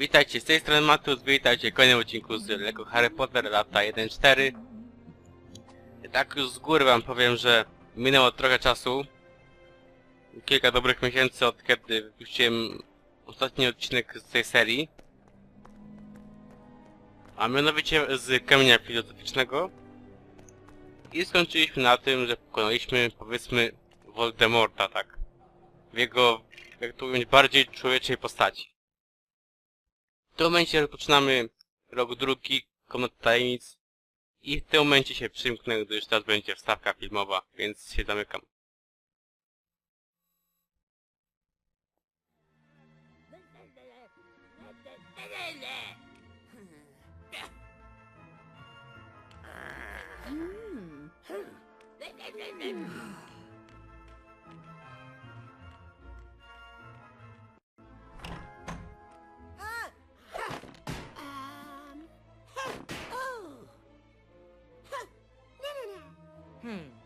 Witajcie, z tej strony Matus, witajcie w kolejnym odcinku z Lego Harry Potter lata 1.4 Tak już z góry wam powiem, że minęło trochę czasu. Kilka dobrych miesięcy od kiedy wypuściłem ostatni odcinek z tej serii. A mianowicie z kamienia filozoficznego I skończyliśmy na tym, że pokonaliśmy powiedzmy Voldemorta, tak. W jego, jak to ująć, bardziej człowieczej postaci tym momencie rozpoczynamy rok drugi, komnat tajemnic i w tym momencie się przymknę, gdyż teraz będzie wstawka filmowa, więc się zamykam. Hmm.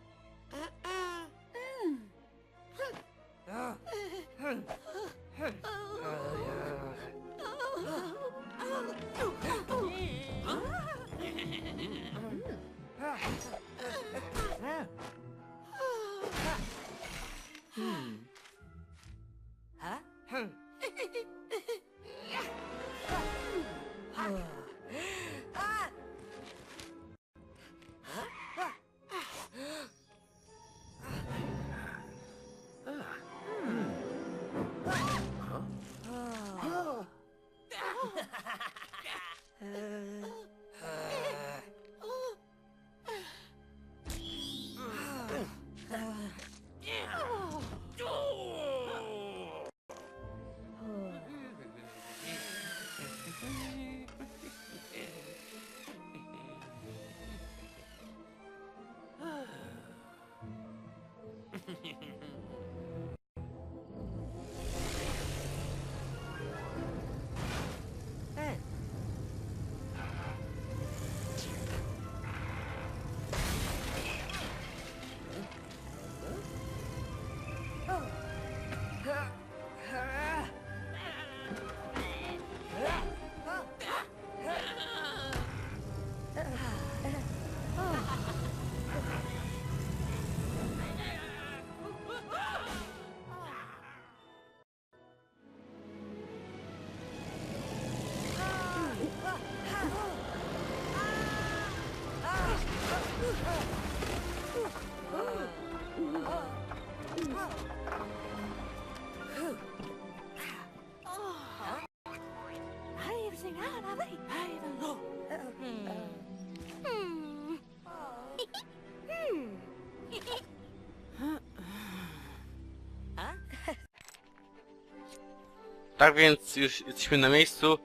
Tak więc już jesteśmy na miejscu.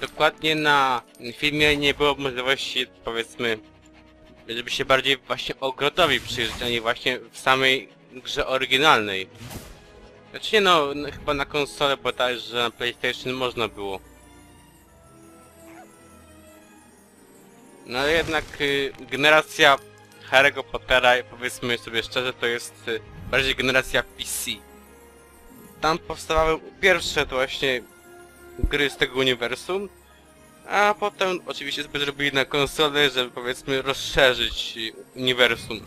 Dokładnie na filmie nie było możliwości, powiedzmy, żeby się bardziej właśnie ogrodowi przyjrzeć, a nie właśnie w samej grze oryginalnej. Znaczy nie no, no chyba na konsolę bodajże na PlayStation można było. No ale jednak y, generacja Harry'ego Pottera, powiedzmy sobie szczerze, to jest y, bardziej generacja PC. Tam powstawały pierwsze to właśnie gry z tego uniwersum, a potem oczywiście sobie zrobili na konsolę, żeby powiedzmy rozszerzyć uniwersum.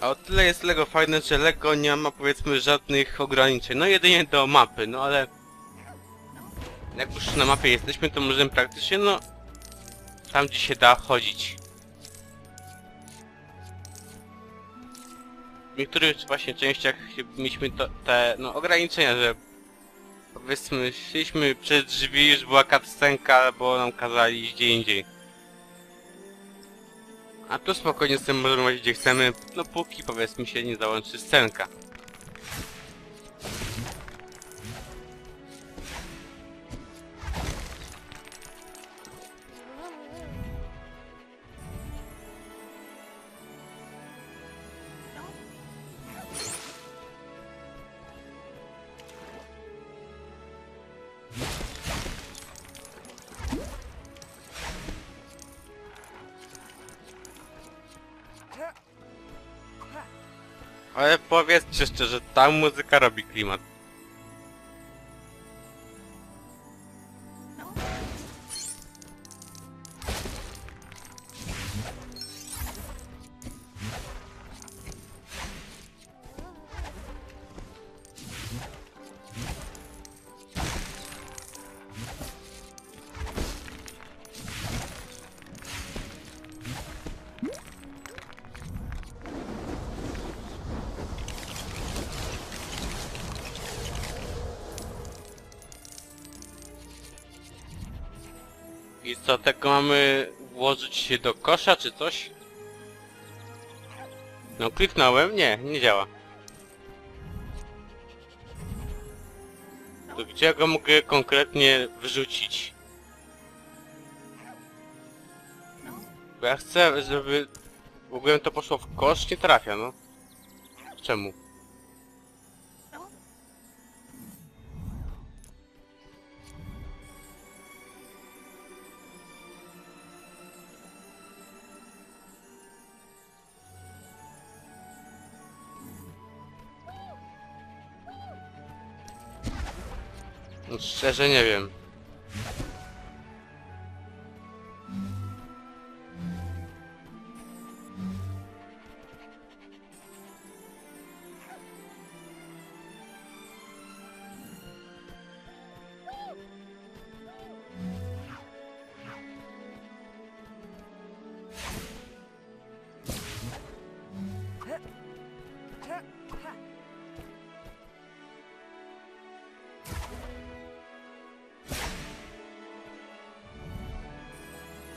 A o tyle jest Lego fajne, że Lego nie ma powiedzmy żadnych ograniczeń. No jedynie do mapy, no ale... Jak już na mapie jesteśmy, to możemy praktycznie, no... Tam gdzie się da chodzić. W niektórych właśnie częściach mieliśmy to, te, no, ograniczenia, że... Powiedzmy, szliśmy przez drzwi, już była cutscenka, albo nam kazali iść gdzie indziej. A tu spokojnie sobie możemy chodzić gdzie chcemy, no póki powiedzmy się nie załączy scenka. Ale powiedzcie szczerze, ta muzyka robi klimat. I co, tego mamy włożyć się do kosza czy coś? No kliknąłem, nie, nie działa. To gdzie ja go mogę konkretnie wyrzucić? Bo ja chcę, żeby w ogóle to poszło w kosz, nie trafia, no. Czemu? Szczerze nie wiem.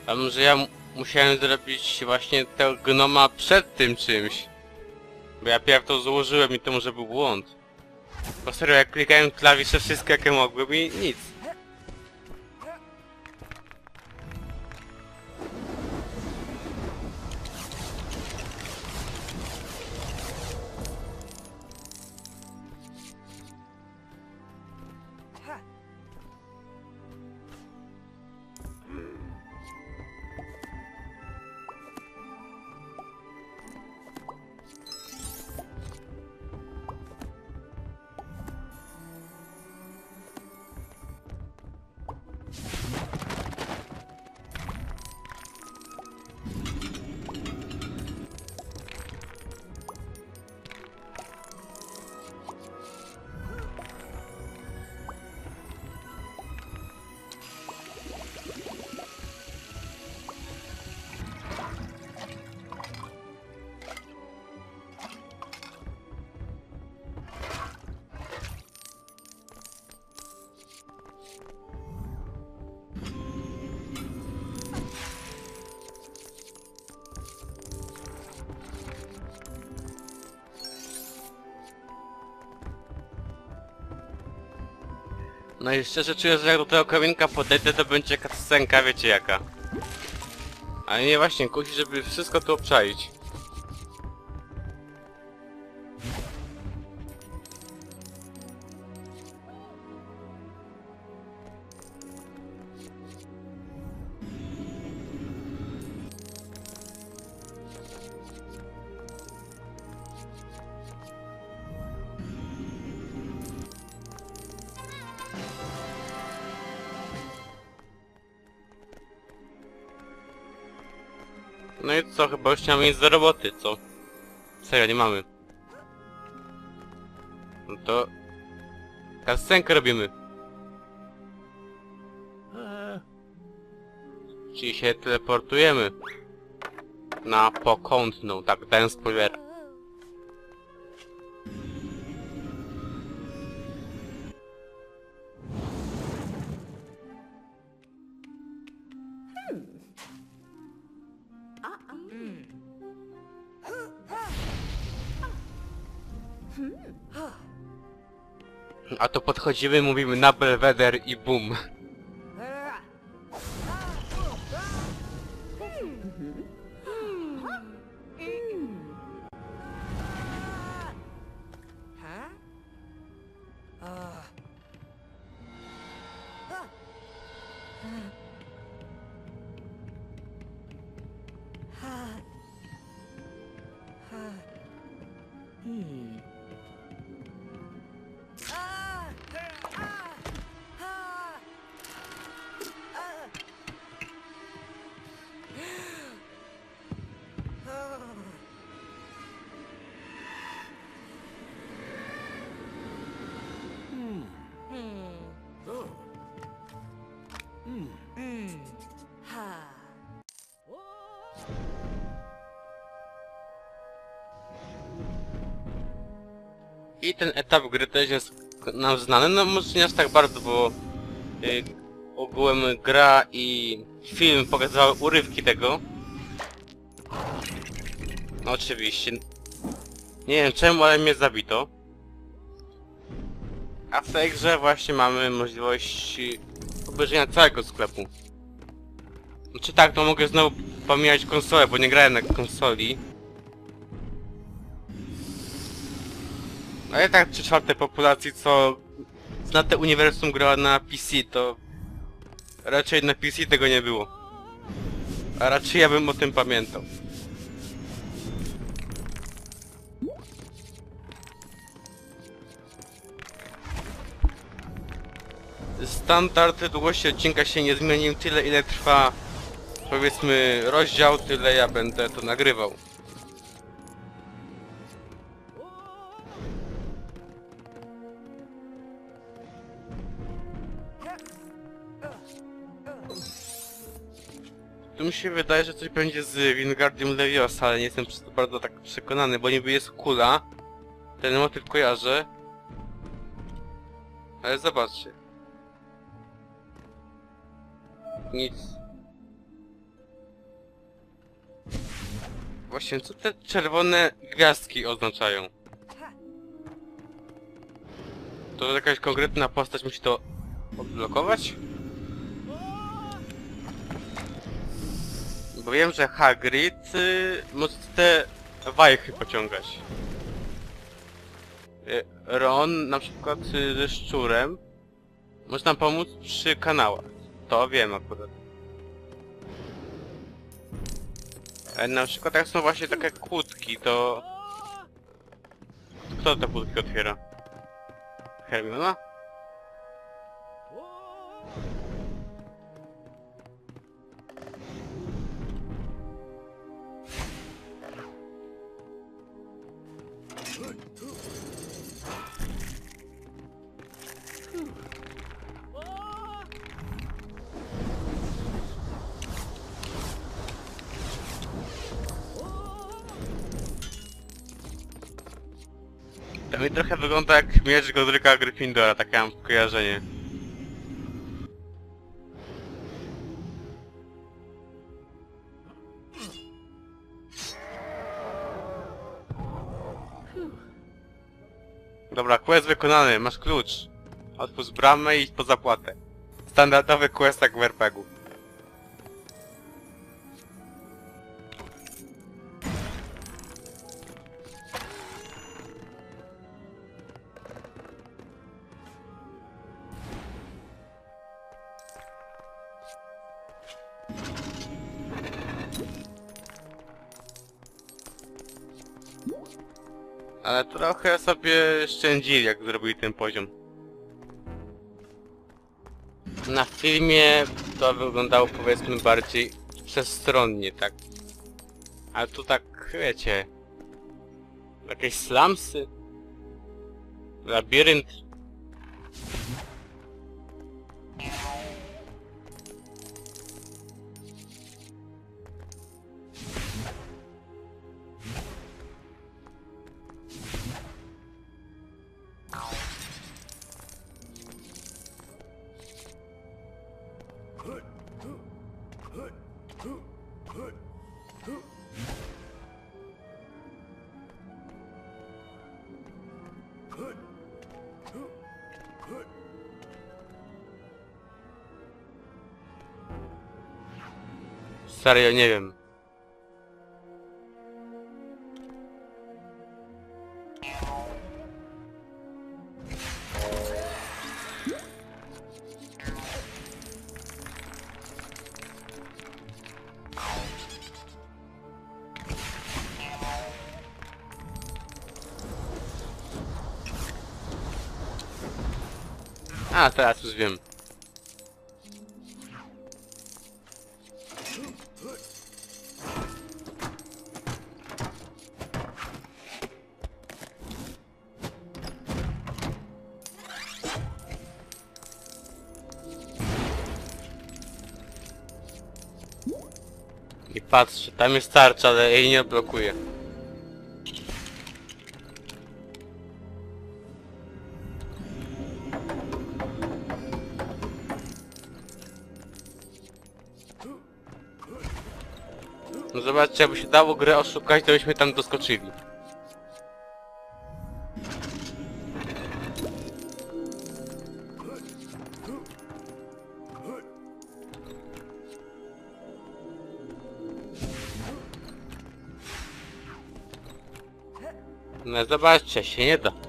A może ja mu- musiałem zrobić właśnie tego gnoma przed tym czymś? Bo ja pierw to złożyłem i to może był błąd. Bo serio, jak klikałem klawisze wszystkie jakie mogłem i nic. No i szczerze czuję, że jak do tego kamienka podejdę, to będzie cutscenka, wiecie jaka. Ale nie właśnie, kusi, żeby wszystko tu obczaić. No i co, chyba już nie mamy nic do roboty, co? Serio, nie mamy. No to... Kascenkę robimy. Czyli się teleportujemy. Na pokątną, tak, dałem spoiler. A to podchodzimy, mówimy na Belweder i bum. Hmm. I ten etap gry też jest nam znany, no może nie aż tak bardzo, bo y, ogółem gra i film pokazywały urywki tego. No oczywiście. Nie wiem czemu, ale mnie zabito. A w tej grze właśnie mamy możliwość obejrzenia całego sklepu. Czy tak, to mogę znowu pomijać konsolę, bo nie grałem na konsoli. Ale tak trzy czwarte populacji, co zna te uniwersum grała na PC, to raczej na PC tego nie było. A raczej ja bym o tym pamiętał. Standard długości odcinka się nie zmienił, tyle ile trwa powiedzmy rozdział, tyle ja będę to nagrywał. Tu mi się wydaje, że coś będzie z Wingardium Leviosa, ale nie jestem przez to bardzo tak przekonany, bo niby jest kula. Ten motyw kojarzę. Ale zobaczcie. Nic. Właśnie, co te czerwone gwiazdki oznaczają? To jakaś konkretna postać musi to odblokować? Bo wiem, że Hagrid y, może te wajchy pociągać. Y, Ron na przykład y, ze szczurem może nam pomóc przy kanałach. To wiem akurat. Ale na przykład jak są właśnie takie kłódki, to... Kto te kłódki otwiera? Hermiona? To mi trochę wygląda jak miecz Godryka Gryffindora, takie mam kojarzenie. Dobra, quest wykonany, masz klucz. Otwórz bramę i idź po zapłatę. Standardowy quest jak w RPG-u. Trochę sobie szczędzili, jak zrobili ten poziom. Na filmie to wyglądało powiedzmy bardziej przestronnie, tak. Ale tu tak, wiecie... Jakieś slumsy? Labirynt? Serio, nie wiem. A, teraz już wiem. I tam jest tarcza, ale jej nie blokuje. No zobaczcie, jakby się dało grę oszukać, to byśmy tam doskoczyli. No zobaczcie, się nie da.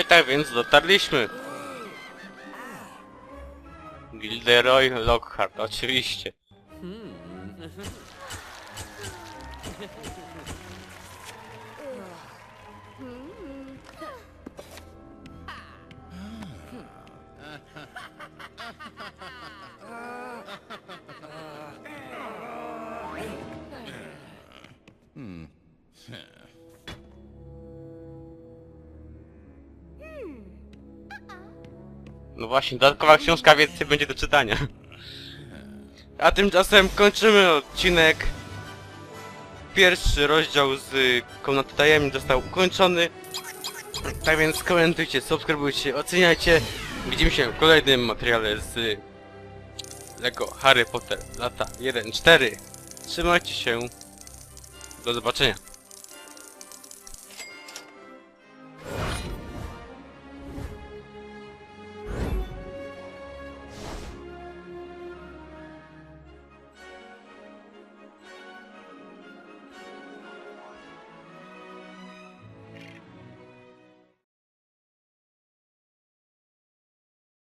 I tak więc dotarliśmy. Gilderoy Lockhart, oczywiście. No właśnie, dodatkowa książka więcej będzie do czytania. A tymczasem kończymy odcinek. Pierwszy rozdział z Komnaty Tajemnic został ukończony. Tak więc komentujcie, subskrybujcie, oceniajcie. Widzimy się w kolejnym materiale z Lego Harry Potter lata 1-4. Trzymajcie się. Do zobaczenia.